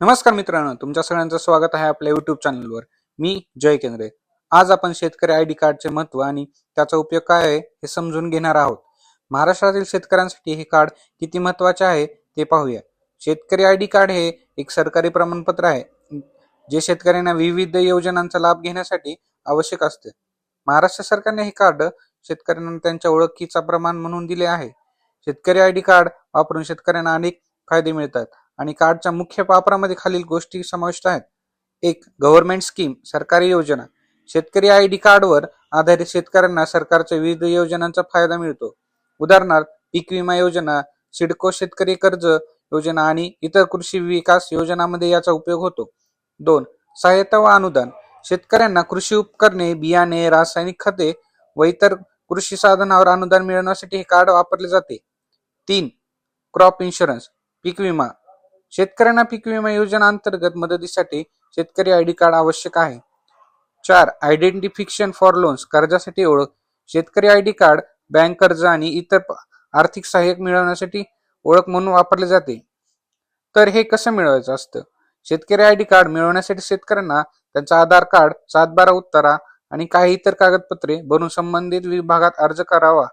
नमस्कार मित्रांनो तुमच्या सगळ्यांचं स्वागत आहे आपल्या युट्यूब चॅनलवर मी जय केंद्रे. आज आपण शेतकरी आय डी कार्डचे महत्त्व आणि त्याचा उपयोग काय आहे हे समजून घेणार आहोत. महाराष्ट्रातील शेतकऱ्यांसाठी हे कार्ड किती महत्त्वाचे आहे ते पाहूया. शेतकरी आय डी कार्ड हे एक सरकारी प्रमाणपत्र आहे जे शेतकऱ्यांना विविध योजनांचा लाभ घेण्यासाठी आवश्यक असते. महाराष्ट्र सरकारने हे कार्ड शेतकऱ्यांना त्यांच्या ओळखीचा प्रमाण म्हणून दिले आहे. शेतकरी आय डी कार्ड वापरून शेतकऱ्यांना अनेक फायदे मिळतात. आणि कार्डच्या मुख्य वापरामध्ये खालील गोष्टी समाविष्ट आहेत. एक गव्हर्नमेंट स्कीम सरकारी योजना. शेतकरी आय डी कार्डवर आधारित शेतकऱ्यांना सरकारच्या विविध योजनांचा फायदा मिळतो. उदाहरणार्थ पीक विमा योजना सिडको शेतकरी कर्ज योजना आणि इतर कृषी विकास योजनांमध्ये याचा उपयोग होतो. दोन सहायता व अनुदान. शेतकऱ्यांना कृषी उपकरणे बियाणे रासायनिक खते व इतर कृषी साधनावर अनुदान मिळवण्यासाठी हे कार्ड वापरले जाते. तीन क्रॉप इन्शुरन्स पीक विमा. शेतकऱ्यांना पीक विमा योजना अंतर्गत मदतीसाठी शेतकरी आय डी कार्ड आवश्यक आहे. चार आयडेंटिफिकेशन फॉर लोन्स कर्जासाठी ओळख. शेतकरी आय डी कार्ड बँक कर्ज आणि इतर आर्थिक सहाय्यक मिळवण्यासाठी ओळख म्हणून वापरले जाते. तर हे कसं मिळवायचं असतं? शेतकरी आय डी कार्ड मिळवण्यासाठी शेतकऱ्यांना त्यांचा आधार कार्ड सातबारा उत्तरा आणि काही इतर कागदपत्रे भरून संबंधित विभागात अर्ज करावा.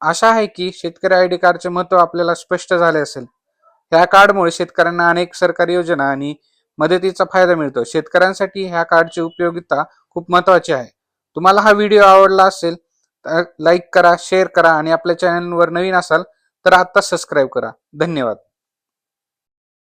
आशा आहे की शेतकरी आय डी कार्डचे महत्त्व आपल्याला स्पष्ट झाले असेल. ह्या कार्डमुळे शेतकऱ्यांना अनेक सरकारी योजना आणि मदतीचा फायदा मिळतो. शेतकऱ्यांसाठी ह्या कार्डची उपयोगिता खूप महत्वाची आहे. तुम्हाला हा व्हिडिओ आवडला असेल तर लाईक करा शेअर करा आणि आपल्या चॅनलवर नवीन असाल तर आत्ता सबस्क्राईब करा. धन्यवाद.